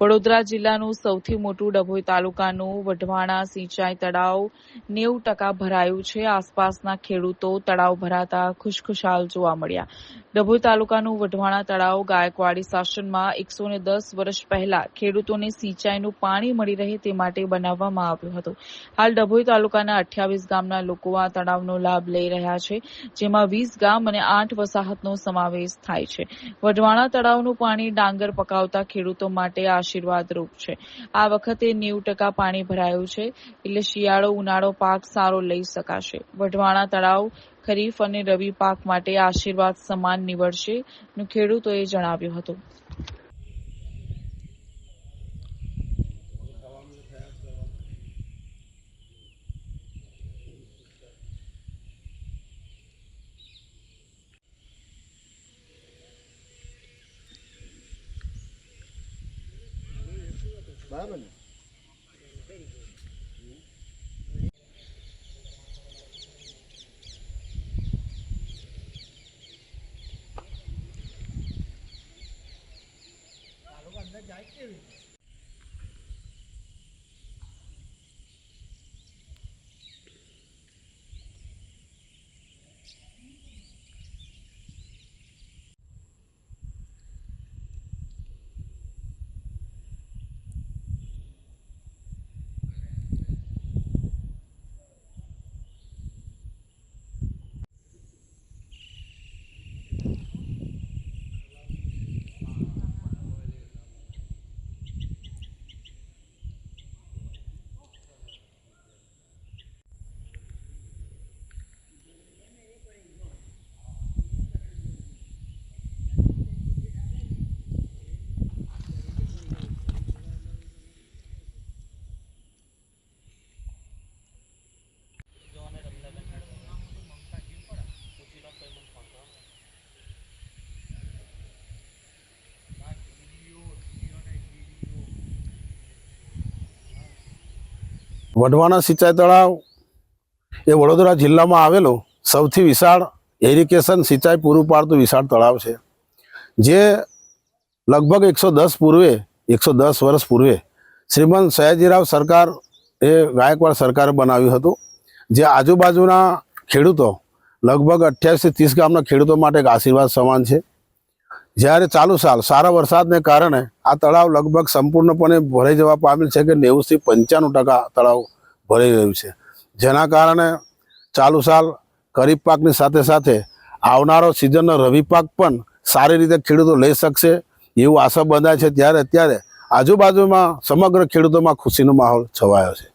વડોદરા જિલ્લાનું સૌથી મોટું ડભોઈ તાલુકાનું વઢવાણા સિંચાઈ તળાવ નેવું ટકા ભરાયું છે. આસપાસના ખેડૂતો તળાવ ભરાતા ખુશખુશાલ જોવા મળ્યા. ડભોઈ તાલુકાનું વઢવાણા તળાવ ગાયકવાડી શાસનમાં એકસો ને દસ વર્ષ પહેલા ખેડૂતોને સિંચાઈનું પાણી મળી રહે તે માટે બનાવવામાં આવ્યું હતું. હાલ ડભોઈ તાલુકાના અઠ્યાવીસ ગામના લોકો આ તળાવનો લાભ લઈ રહ્યા છે, જેમાં વીસ ગામ અને આઠ વસાહતનો સમાવેશ થાય છે. વઢવાણા તળાવનું પાણી ડાંગર પકાવતા ખેડૂતો માટે આશીર્વાદરૂપ છે. આ વખતે નેવું ટકા પાણી ભરાયું છે, એટલે શિયાળો ઉનાળો પાક સારો લઈ શકાશે. વઢવાણા તળાવ ખરીફ અને રવિ પાક માટે આશીર્વાદ સમાન નીવડશે ખેડૂતોએ જણાવ્યું હતું. બરાબર ને? activity. વઢવાણા સિંચાઈ તળાવ એ વડોદરા જિલ્લામાં આવેલું સૌથી વિશાળ એરિકેશન સિંચાઈ પૂરું પાડતું વિશાળ તળાવ છે. જે લગભગ એકસો દસ પૂર્વે, એકસો દસ વર્ષ પૂર્વે શ્રીમંત સયાજીરાવ સરકાર એ ગાયકવાડ સરકારે બનાવ્યું હતું, જે આજુબાજુના ખેડૂતો, લગભગ અઠ્યાવીસથી ત્રીસ ગામના ખેડૂતો માટે એક આશીર્વાદ સમાન છે. જ્યારે ચાલુ સાલ, સારા વરસાદને કારણે આ તળાવ લગભગ સંપૂર્ણપણે ભરાઈ જવા પામેલ છે કે નેવુંથી પંચાણું ટકા તળાવ ભરાઈ રહ્યું છે. જેના કારણે ચાલુ સાલ ખરીફ પાકની સાથે સાથે આવનારો સિઝનનો રવિ પાક પણ સારી રીતે ખેડૂતો લઈ શકશે એવું આશા બંધાય છે. ત્યારે અત્યારે આજુબાજુમાં સમગ્ર ખેડૂતોમાં ખુશીનો માહોલ છવાયો છે.